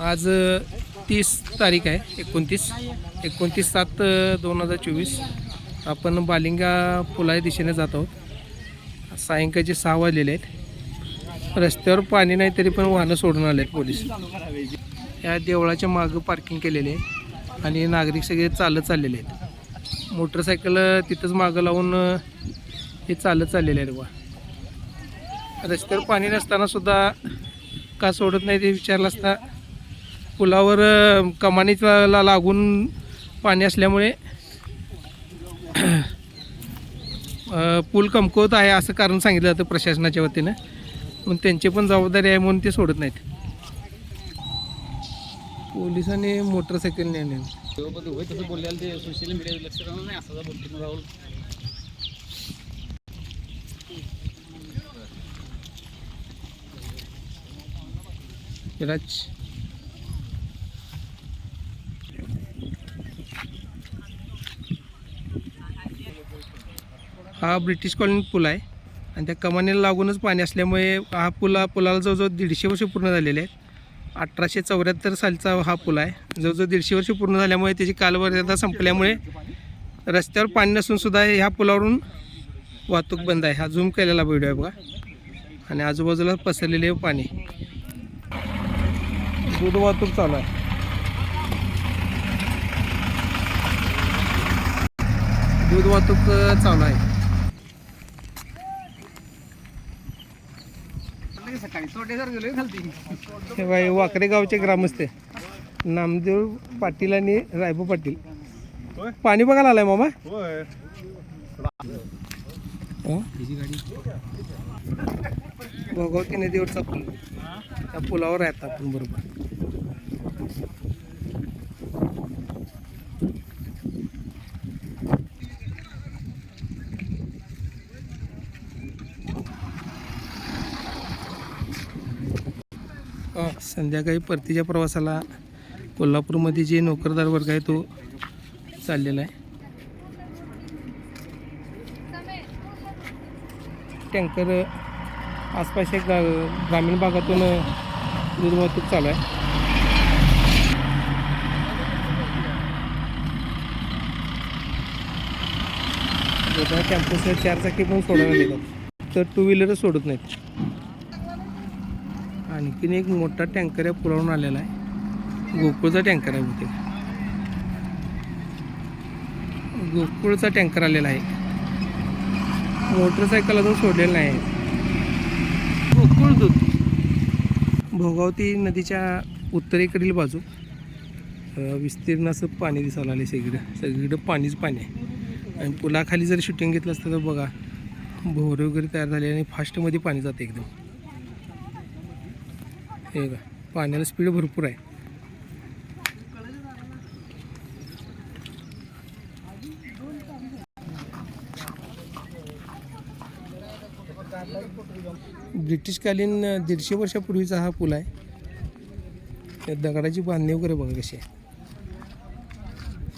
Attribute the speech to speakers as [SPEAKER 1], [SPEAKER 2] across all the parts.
[SPEAKER 1] आज तीस तारीख आहे एकोणतीस. एकोणतीस सात दोन हजार चोवीस. आपण बालिंगा पुलाच्या दिशेने जात आहोत. सायंकाळचे सहा वाजलेले आहेत. रस्त्यावर पाणी नाही तरी पण वाहनं सोडून आले आहेत पोलीस. या देवळाच्या मागं पार्किंग केलेले आहे आणि नागरिक सगळे चालत चाललेले आहेत. मोटरसायकल तिथंच मागं लावून हे चालत चाललेले आहेत बा रस्त्यावर पाणी नसताना सुद्धा का सोडत नाही ते विचारलं असता पुलावर कमानीला कमानीचा लागून पाणी असल्यामुळे पूल कमकुवत आहे असं कारण सांगितलं जातं प्रशासनाच्या वतीनं. पण त्यांची पण जबाबदारी आहे म्हणून ते सोडत नाहीत. पोलिसांनी मोटरसायकल
[SPEAKER 2] सोशल राहुल
[SPEAKER 1] हा ब्रिटिश कॉलनी पूल आहे. आणि त्या कमानीला लागूनच पाणी असल्यामुळे हा पुला पुलाला जवळजवळ दीडशे वर्ष पूर्ण झालेले आहेत. अठराशे चौऱ्याहत्तर सालचा हा पूल आहे. जवळजवळ दीडशे वर्ष पूर्ण झाल्यामुळे त्याची कालमर्यादा संपल्यामुळे रस्त्यावर पाणी नसूनसुद्धा ह्या पुलावरून वाहतूक बंद आहे. हा झूम केलेला व्हिडिओ आहे बघा. आणि आजूबाजूला पसरलेले पाणी. दूध वाहतूक चालू आहे. दूध वाहतूक चालू आहे. हे. बाई वाकरे गावचे ग्रामस्थ आहे. नामदेव पाटील आणि रायबू पाटील. पाणी बघायला आलाय मामा? भोगावती नदीवरचा पूल त्या पुलावर आहे आता आपण बरोबर. संध्याकाळी परतीच्या प्रवासाला कोल्हापूरमध्ये जे नोकरदार वर्ग आहे तो चाललेला आहे. टँकर आसपासच्या गा ग्रामीण भागातून दूध वाहतूक चालू आहे. दुधा चार चाकी पण सोडायला लागतात तर टू व्हीलरच सोडत नाहीत. आणखीन एक मोठा टँकर या पुलावरून आलेला आहे. गोकुळचा टँकर आहे बहुतेक. गोकुळचा टँकर आलेला आहे. मोटरसायकल अजून सोडलेलं नाही आहे. गोकुळ दूध. भोगावती नदीच्या उत्तरेकडील बाजू. विस्तीर्ण असं पाणी दिसायला आले सगळीकडं. सगळीकडं पाणीच पाणी आहे. आणि पुलाखाली जर शूटिंग घेतलं असतं तर बघा भोवरे वगैरे तयार झाले आणि फास्टमध्ये पाणी जाते एकदम. हे का पाण्याला स्पीड भरपूर आहे. ब्रिटिशकालीन दीडशे वर्षापूर्वीचा हा पूल आहे. दगडाची बांधणी वगैरे बघा कशी आहे.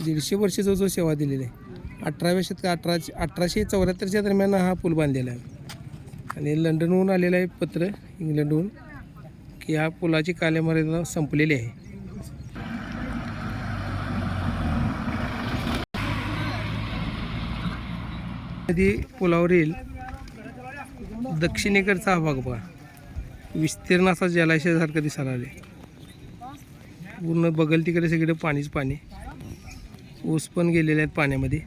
[SPEAKER 1] दीडशे वर्ष जवळजवळ सेवा दिलेली आहे. अठराव्या शतक अठराशे अठराशे चौऱ्याहत्तरच्या दरम्यान हा पूल बांधलेला आहे. आणि लंडनहून आलेलं आहे पत्र इंग्लंडहून या पुलाची कालमर्यादा संपलेली आहे. नदी पुलावरील दक्षिणेकडचा हा भाग बघा विस्तीर्ण असा जलाशयासारखं दिसायला आले पूर्ण बगल तिकडे सगळे पाणीच पाणी. ऊस पण गेलेले आहेत पाण्यामध्ये.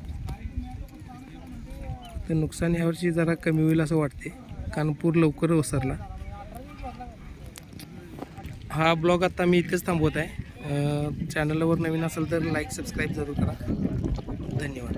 [SPEAKER 1] तर नुकसान यावर्षी जरा कमी होईल असं वाटते कारण पूर लवकर ओसरला. हा ब्लॉग आता मी इथेच थांबवत आहे. चॅनलवर नवीन असेल तर लाईक सबस्क्राईब जरूर करा. धन्यवाद.